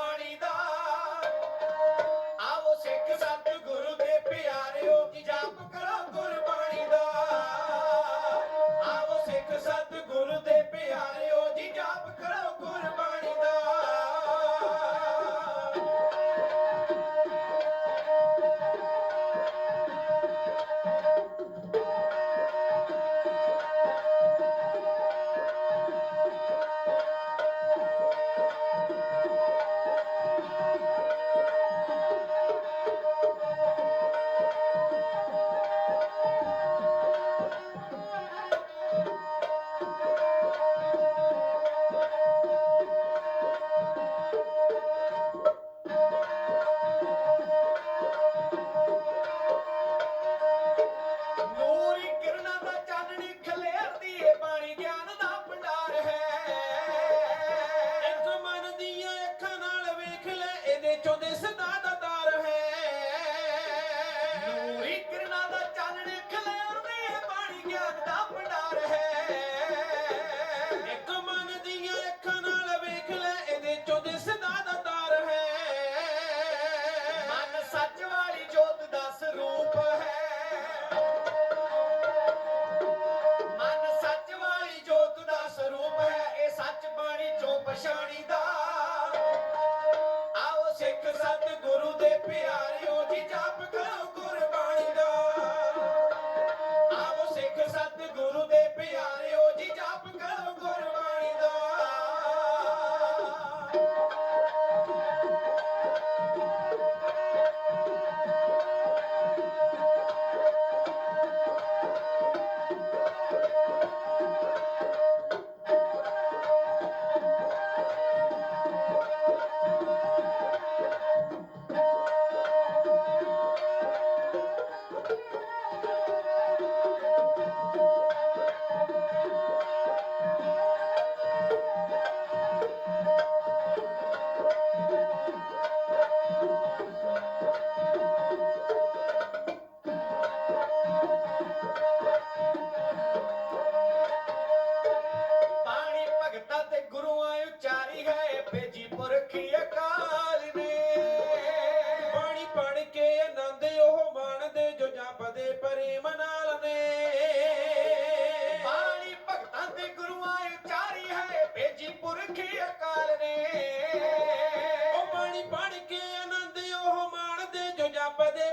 morning, ਆਨੰਦ ਉਹ ਮਾਣਦੇ ਜੋ ਜਪਦੇ ਪ੍ਰੇਮ ਮਨਾਲ ਨੇ। ਬਾਣੀ ਭਗਤਾਂ ਦੇ ਗੁਰੂਆਂ ਉਚਾਰੀ ਹੈ ਭੇਜੀ ਪੁਰਖੀ ਅਕਾਲ ਨੇ। ਉਹ ਬਾਣੀ ਪੜ ਕੇ ਆਨੰਦ ਉਹ ਮਾਣਦੇ ਜੋ ਜਪਦੇ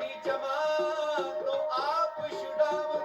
ਸਾਡੀ ਜਮਾਂ ਤੋਂ ਆਪ ਛੁਡਾਵਾ।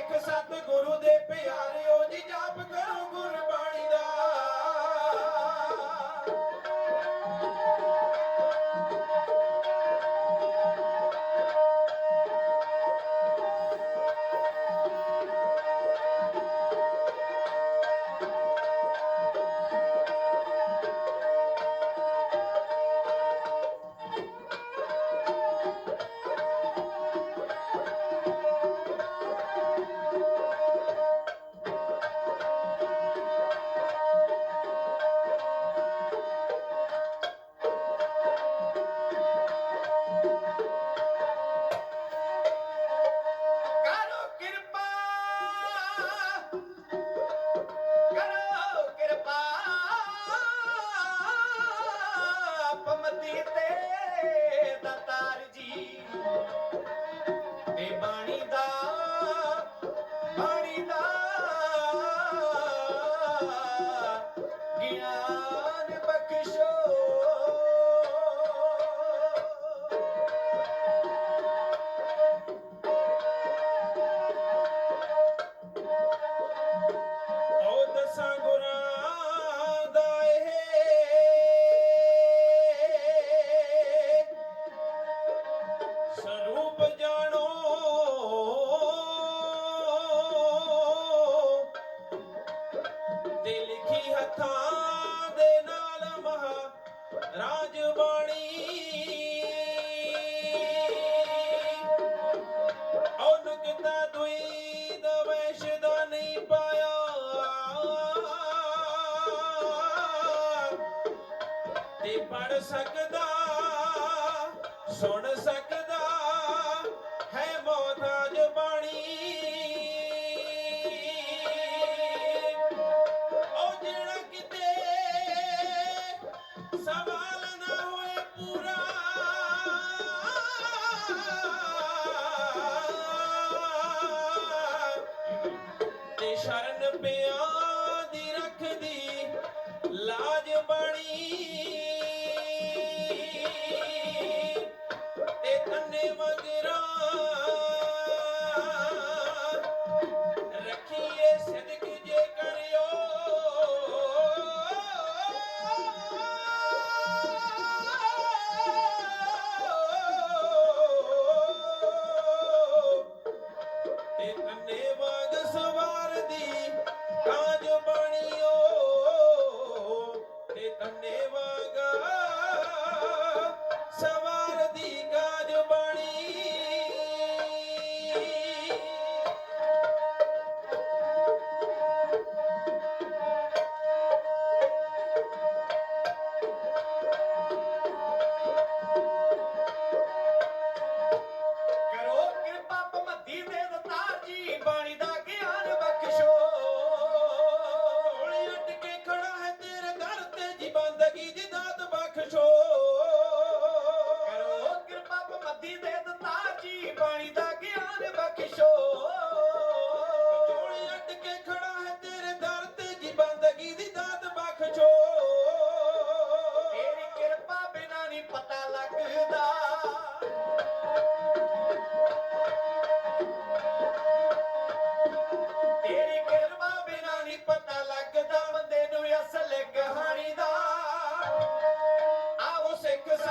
ਸਿੱਖ ਸਤ ਗੁਰੂ ਦੇ ਪਿਆਰਿਓ ਜੀ ਜਪ ਕਰੋ ਗੁਰ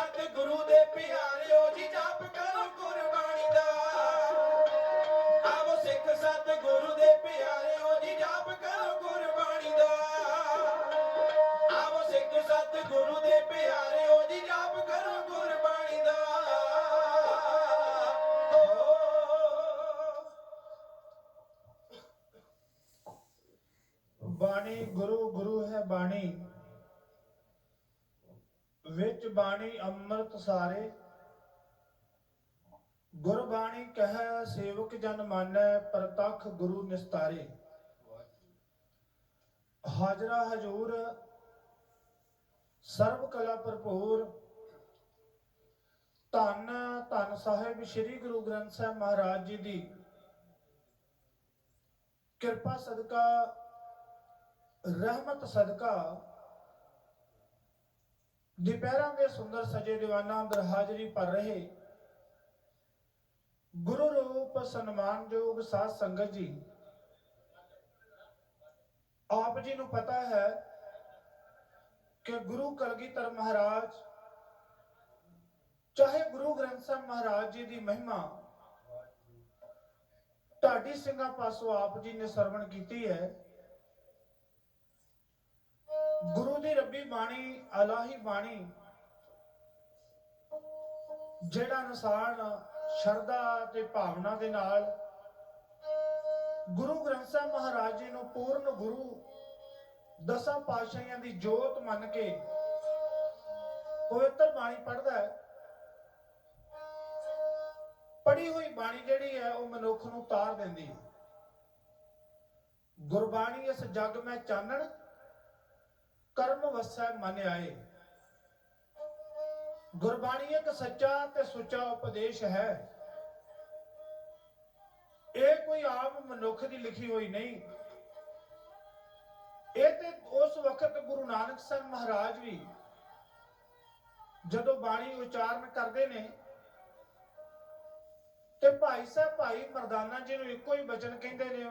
ਸਤ ਗੁਰੂ ਦੇ ਪਿਆਰਿਓ ਬਾਣੀ ਅੰਮ੍ਰਿਤ ਸਾਰੇ। ਗੁਰਬਾਣੀ ਕਹੈ, ਸੇਵਕ ਜਨ ਮਾਨੈ, ਪ੍ਰਤੱਖ ਗੁਰੂ ਨਿਸਤਾਰੇ। ਹਾਜ਼ਰਾ ਹਜੂਰ, ਸਰਬ ਕਲਾ ਭਰਪੂਰ। ਧੰਨ ਧੰਨ ਸਾਹਿਬ ਸ੍ਰੀ ਗੁਰੂ ਗ੍ਰੰਥ ਸਾਹਿਬ ਮਹਾਰਾਜ ਜੀ ਦੀ ਕਿਰਪਾ ਸਦਕਾ, ਰਹਿਮਤ ਸਦਕਾ ਦੁਪਹਿਰਾਂ ਦੇ ਸੁੰਦਰ ਸਜੇ ਦੀਵਾਨਾ ਅੰਦਰ ਹਾਜ਼ਰੀ ਭਰ ਰਹੇ ਗੁਰੂ ਰੂਪ ਸਨਮਾਨਯੋਗ ਸਾਧ ਸੰਗਤ ਜੀ, ਆਪ ਜੀ ਨੂੰ ਪਤਾ ਹੈ ਕਿ ਗੁਰੂ ਕਲਗੀਧਰ ਮਹਾਰਾਜ, ਚਾਹੇ ਗੁਰੂ ਗ੍ਰੰਥ ਸਾਹਿਬ ਮਹਾਰਾਜ ਜੀ ਦੀ ਮਹਿਮਾ, ਢਾਡੀ ਸਿੰਘਾਂ ਪਾਸੋਂ ਆਪ ਜੀ ਨੇ ਸਰਵਣ ਕੀਤੀ ਹੈ। ਗੁਰੂ ਦੀ ਰੱਬੀ ਬਾਣੀ, ਅਲਾਹੀ ਬਾਣੀ, ਜਿਹੜਾ ਇਨਸਾਨ ਸ਼ਰਧਾ ਤੇ ਭਾਵਨਾ ਦੇ ਨਾਲ ਗੁਰੂ ਗ੍ਰੰਥ ਸਾਹਿਬ ਮਹਾਰਾਜ ਜੀ ਨੂੰ ਪੂਰਨ ਗੁਰੂ, ਦਸਾਂ ਪਾਤਸ਼ਾਹੀਆਂ ਦੀ ਜੋਤ ਮੰਨ ਕੇ ਪਵਿੱਤਰ ਬਾਣੀ ਪੜਦਾ ਹੈ। ਪੜੀ ਹੋਈ ਬਾਣੀ ਜਿਹੜੀ ਹੈ, ਉਹ ਮਨੁੱਖ ਨੂੰ ਤਾਰ ਦਿੰਦੀ ਹੈ। ਗੁਰਬਾਣੀ ਇਸ ਜਗ ਮੈਂ ਚਾਨਣ ਕਰਮ ਵਸੈ ਮਨ ਆਏ। ਗੁਰਬਾਣੀ ਇੱਕ ਸੱਚਾ ਤੇ ਸੁੱਚਾ ਉਪਦੇਸ਼ ਹੈ। ਇਹ ਕੋਈ ਆਮ ਮਨੁੱਖ ਦੀ ਲਿਖੀ ਹੋਈ ਨਹੀਂ। ਇਹ ਤੇ ਉਸ ਵਕਤ ਗੁਰੂ ਨਾਨਕ ਸਾਹਿਬ ਮਹਾਰਾਜ ਵੀ ਜਦੋਂ ਬਾਣੀ ਉਚਾਰਨ ਕਰਦੇ ਨੇ ਤੇ ਭਾਈ ਸਾਹਿਬ, ਭਾਈ ਮਰਦਾਨਾ ਜੀ ਨੂੰ ਇੱਕੋ ਹੀ ਬਚਨ ਕਹਿੰਦੇ ਨੇ,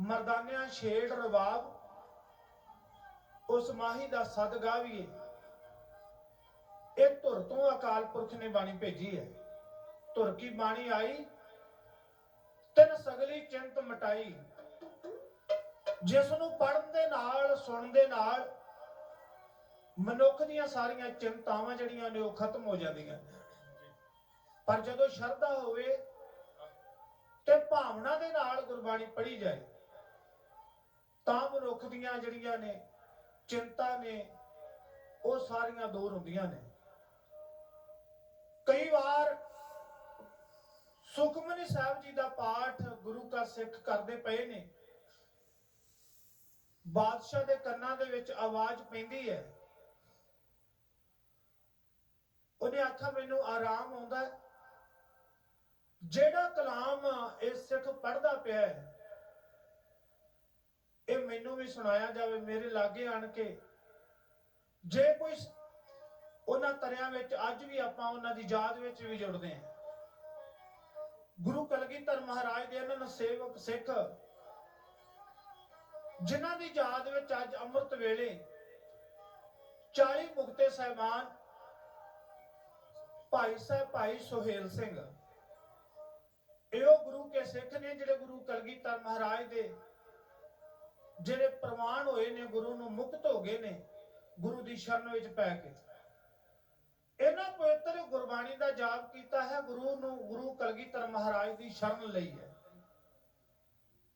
ਮਰਦਾਨਿਆਂ ਛੇੜ ਰਵਾਬ ਉਸ ਮਾਹੀ ਦਾ ਸਦ ਗਾਵੀਏ। ਇਹ ਧੁਰ ਤੋਂ ਅਕਾਲ ਪੁਰਖ ਨੇ ਬਾਣੀ ਭੇਜੀ ਹੈ। ਧੁਰ ਕੀ ਬਾਣੀ ਆਈ? ਤਿੰਨ ਸਗਲੀ ਚਿੰਤ ਮਟਾਈ। ਜਿਸ ਨੂੰ ਪੜਨ ਦੇ ਨਾਲ, ਸੁਣਨ ਦੇ ਨਾਲ ਮਨੁੱਖ ਦੀਆਂ ਸਾਰੀਆਂ ਚਿੰਤਾਵਾਂ ਜਿਹੜੀਆਂ ਨੇ ਉਹ ਖਤਮ ਹੋ ਜਾਂਦੀਆਂ ਪਰ ਜਦੋਂ ਸ਼ਰਧਾ ਹੋਵੇ ਤੇ ਭਾਵਨਾ ਦੇ ਨਾਲ ਗੁਰਬਾਣੀ ਪੜ੍ਹੀ ਜਾਏ, ਤਾਂ ਮਨੁੱਖ ਦੀਆਂ ਜਿਹੜੀਆਂ ਨੇ ਚਿੰਤਾ ਨੇ, ਉਹ ਸਾਰੀਆਂ ਦੂਰ ਹੁੰਦੀਆਂ ਨੇ। ਕਈ ਵਾਰ ਸੁਖਮਨੀ ਸਾਹਿਬ ਜੀ ਦਾ ਪਾਠ ਗੁਰੂ ਕਾ ਸਿੱਖ ਕਰਦੇ ਪਏ ਨੇ। ਬਾਦਸ਼ਾਹ ਦੇ ਕੰਨਾਂ ਦੇ ਵਿੱਚ ਆਵਾਜ਼ ਪੈਂਦੀ ਹੈ। ਉਹਨੇ ਆਖਿਆ, ਮੈਨੂੰ ਆਰਾਮ ਆਉਂਦਾ ਜਿਹੜਾ ਕਲਾਮ ਇਹ ਸਿੱਖ ਪੜਦਾ ਪਿਆ ਹੈ ਇਹ ਮੈਨੂੰ ਵੀ ਸੁਣਾਇਆ ਜਾਵੇ, ਮੇਰੇ ਲਾਗੇ ਆਣ ਕੇ। ਜੇ ਕੋਈ ਉਹਨਾਂ ਤਰਿਆਂ ਵਿੱਚ, ਅੱਜ ਵੀ ਆਪਾਂ ਉਹਨਾਂ ਦੀ ਯਾਦ ਵਿੱਚ ਵੀ ਜੁੜਦੇ ਹਾਂ। ਗੁਰੂ ਕਲਗੀਧਰ ਮਹਾਰਾਜ ਦੇ ਇਹਨਾਂ ਸੇਵਕ ਸਿੱਖ, ਜਿਨ੍ਹਾਂ ਦੀ ਯਾਦ ਵਿੱਚ ਅੱਜ ਅੰਮ੍ਰਿਤ ਵੇਲੇ 40 ਮੁਕਤੇ ਸਹਿਬਾਨ ਭਾਈ ਸਾਹਿਬ ਭਾਈ ਸੁਹੇਲ ਸਿੰਘ। ਇਹ ਗੁਰੂ ਕੇ ਸਿੱਖ ਨੇ ਜਿਹੜੇ ਗੁਰੂ ਕਲਗੀਧਰ ਮਹਾਰਾਜ ਦੇ ਜਿਹੜੇ ਪ੍ਰਵਾਨ ਹੋਏ ਨੇ, ਗੁਰੂ ਨੂੰ ਮੁਕਤ ਹੋ ਗਏ ਨੇ, ਗੁਰੂ ਦੀ ਸ਼ਰਨ ਵਿੱਚ ਪੈ ਕੇ। ਇਹਨਾਂ ਪਵਿੱਤਰ ਗੁਰਬਾਣੀ ਦਾ ਜਾਪ ਕੀਤਾ ਹੈ, ਗੁਰੂ ਨੂੰ, ਗੁਰੂ ਕਲਗੀਧਰ ਮਹਾਰਾਜ ਦੀ ਸ਼ਰਨ ਲਈ ਹੈ।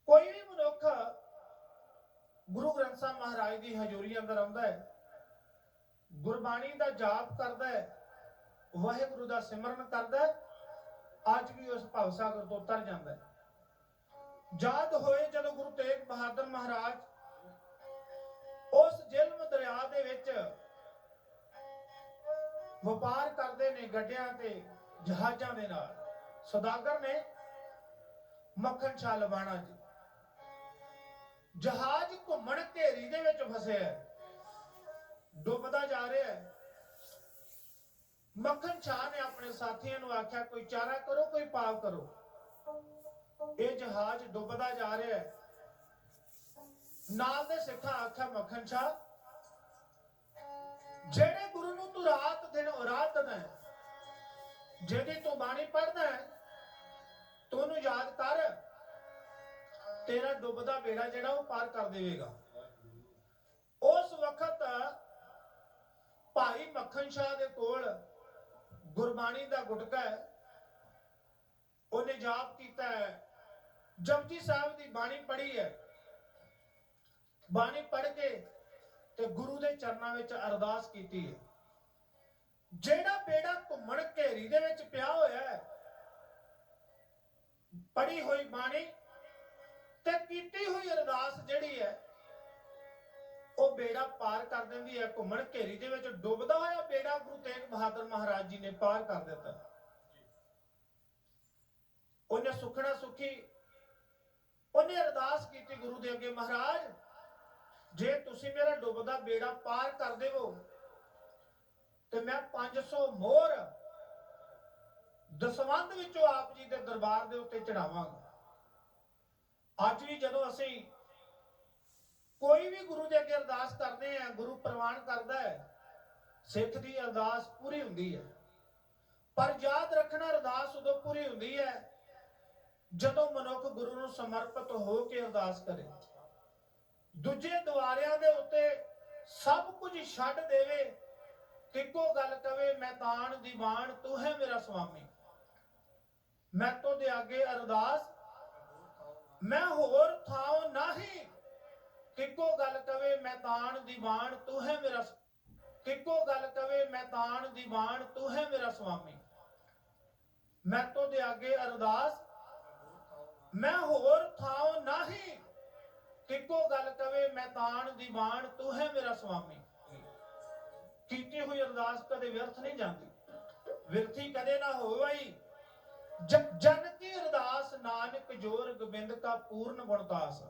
ਕੋਈ ਵੀ ਮਨੁੱਖ ਗੁਰੂ ਗ੍ਰੰਥ ਸਾਹਿਬ ਮਹਾਰਾਜ ਦੀ ਹਜ਼ੂਰੀ ਅੰਦਰ ਆਉਂਦਾ ਹੈ, ਗੁਰਬਾਣੀ ਦਾ ਜਾਪ ਕਰਦਾ ਹੈ, ਵਾਹਿਗੁਰੂ ਦਾ ਸਿਮਰਨ ਕਰਦਾ ਹੈ, ਅੱਜ ਵੀ ਉਸ ਭਵਸਾਗਰ ਤੋਂ ਤਰ ਜਾਂਦਾ ਹੈ। ਯਾਦ ਹੋਏ ਜਦੋਂ ਗੁਰੂ ਤੇਗ ਬਹਾਦਰ ਮਹਾਰਾਜ ਉਸ ਜੇਲਮ ਦਰਿਆ ਦੇ ਵਿੱਚ ਵਪਾਰ ਕਰਦੇ ਨੇ ਗੱਡਿਆਂ ਤੇ, ਜਹਾਜ਼ਾਂ ਦੇ ਨਾਲ। ਸੌਦਾਗਰ ਨੇ ਮੱਖਣ ਸ਼ਾਹ ਲਵਾਣਾ ਜੀ। ਜਹਾਜ਼ ਘੁੰਮਣ ਘੇਰੀ ਦੇ ਵਿੱਚ ਫਸਿਆ ਹੈ। ਡੁੱਬਦਾ ਜਾ ਰਿਹਾ ਹੈ। ਮੱਖਣ ਸ਼ਾਹ ਨੇ ਆਪਣੇ ਸਾਥੀਆਂ ਨੂੰ ਆਖਿਆ, ਕੋਈ ਚਾਰਾ ਕਰੋ, ਕੋਈ ਪਾਵ ਕਰੋ। ਇਹ ਜਹਾਜ਼ ਡੁੱਬਦਾ ਜਾ ਰਿਹਾ ਹੈ। ਨਾਲ ਦੇ ਸਿੱਖਾਂ ਆਖਿਆ, ਮੱਖਣ ਸ਼ਾਹ, ਜਿਹੜੇ ਗੁਰੂ ਨੂੰ ਤੂੰ ਰਾਤ ਦਿਨ ਉਰਾਤਦਾ ਹੈ, ਜਿਹਦੀ ਤੂੰ ਬਾਣੀ ਪੜਦਾ ਹੈ, ਤੂੰ ਯਾਦ ਕਰ, ਤੇਰਾ ਡੁੱਬਦਾ ਬੇੜਾ ਜਿਹੜਾ ਉਹ ਪਾਰ ਕਰ ਦੇਵੇਗਾ। ਉਸ ਵਕਤ ਭਾਈ ਮੱਖਣ ਸ਼ਾਹ ਦੇ ਕੋਲ ਗੁਰਬਾਣੀ ਦਾ ਗੁਟਕਾ ਹੈ। ਉਹਨੇ ਜਾਪ ਕੀਤਾ ਹੈ। ਜਪਜੀ ਸਾਹਿਬ ਦੀ ਬਾਣੀ ਪੜ੍ਹੀ ਹੈ। ਬਾਣੀ ਪੜ੍ਹ ਕੇ ਤੇ ਗੁਰੂ ਦੇ ਚਰਨਾਂ ਵਿੱਚ ਅਰਦਾਸ ਕੀਤੀ ਹੈ। ਜਿਹੜਾ ਬੇੜਾ ਘੁੰਮਣ ਘੇਰੀ ਦੇ ਵਿੱਚ ਪਿਆ ਹੋਇਆ ਹੈ, ਪੜ੍ਹੀ ਹੋਈ ਬਾਣੀ ਤੇ ਕੀਤੀ ਹੋਈ ਅਰਦਾਸ ਜਿਹੜੀ ਹੈ, ਉਹ ਬੇੜਾ ਪਾਰ ਕਰ ਦਿੰਦੀ ਹੈ। ਘੁੰਮਣ ਘੇਰੀ ਦੇ ਵਿੱਚ ਡੁੱਬਦਾ ਹੋਇਆ ਬੇੜਾ ਗੁਰੂ ਤੇਗ ਬਹਾਦਰ ਮਹਾਰਾਜ ਜੀ ਨੇ ਪਾਰ ਕਰ ਦਿੱਤਾ। ਉਹਨੇ ਸੁਖਣਾ ਸੁਖੀ ਉਹਨੇ ਅਰਦਾਸ ਕੀਤੀ ਗੁਰੂ ਦੇ ਅੱਗੇ ਮਹਾਰਾਜ, ਜੇ ਤੁਸੀਂ ਮੇਰਾ ਡੁੱਬਦਾ ਬੇੜਾ ਪਾਰ ਕਰ ਦੇਵੋ, ਤੇ ਮੈਂ 500 ਮੋਹਰ ਦਸਵੰਧ ਵਿੱਚੋਂ ਆਪ ਜੀ ਦੇ ਦਰਬਾਰ ਦੇ ਉੱਤੇ ਚੜਾਵਾਂਗਾ। ਅੱਜ ਵੀ ਜਦੋਂ ਅਸੀਂ ਕੋਈ ਵੀ ਗੁਰੂ ਦੇ ਅੱਗੇ ਅਰਦਾਸ ਕਰਦੇ ਆ ਗੁਰੂ ਪ੍ਰਵਾਨ ਕਰਦਾ ਹੈ, ਸਿੱਖ ਦੀ ਅਰਦਾਸ ਪੂਰੀ ਹੁੰਦੀ ਹੈ। ਪਰ ਯਾਦ ਰੱਖਣਾ ਅਰਦਾਸ ਉਦੋਂ ਪੂਰੀ ਹੁੰਦੀ ਹੈ ਜਦੋਂ ਮਨੁੱਖ ਗੁਰੂ ਨੂੰ ਸਮਰਪਿਤ ਹੋ ਕੇ ਅਰਦਾਸ ਕਰੇ, ਦੂਜੇ ਦੁਆਰਿਆਂ ਦੇ ਉੱਤੇ ਸਭ ਕੁਝ ਛੱਡ ਦੇਵੇ, ਇੱਕੋ ਗੱਲ ਕਵੇ, ਮੈਂ ਤਾਣ ਦੀਵਾਨ, ਤੂੰ ਹੈ ਮੇਰਾ ਸੁਆਮੀ। ਮੈਂ ਤੋਂ ਦੇ ਅੱਗੇ ਅਰਦਾਸ, ਮੈਂ ਹੋਰ ਥਾਉ ਨਹੀਂ। ਕਿੱਕੋ ਗੱਲ ਕਵੇ, ਮੈਂ ਤਾਣ ਦੀਵਾਨ, ਤੂੰ ਹੈ ਮੇਰਾ ਕਿੱਕੋ ਗੱਲ ਕਵੇ, ਮੈਂ ਤਾਣ ਦੀਵਾਨ, ਤੂੰ ਹੈ ਮੇਰਾ ਸੁਆਮੀ। ਮੈਂ ਤੋਂ ਦੇ ਅੱਗੇ ਅਰਦਾਸ ਮੈਂ ਹੋਰ ਥਾਉ ਨਹੀਂ। ਕਿੱਕੋ ਗੱਲ ਕਵੇ ਮੈਂ ਤਾਣ ਦੀਵਾਨ, ਤੂੰ ਹੈ ਮੇਰਾ ਸੁਆਮੀ ਕੀਤੀ ਹੋਈ ਅਰਦਾਸ ਕਦੇ ਵਿਅਰਥ ਨਹੀਂ ਜਾਂਦੀ। ਵਿਰਥੀ ਕਦੇ ਨਾ ਹੋਵਈ। ਜ- ਜਨ ਕੀ ਅਰਦਾਸ, ਨਾਨਕ ਜੋਰ, ਗੋਬਿੰਦ ਕਾ ਪੂਰਨ ਗੁਣਦਾਸ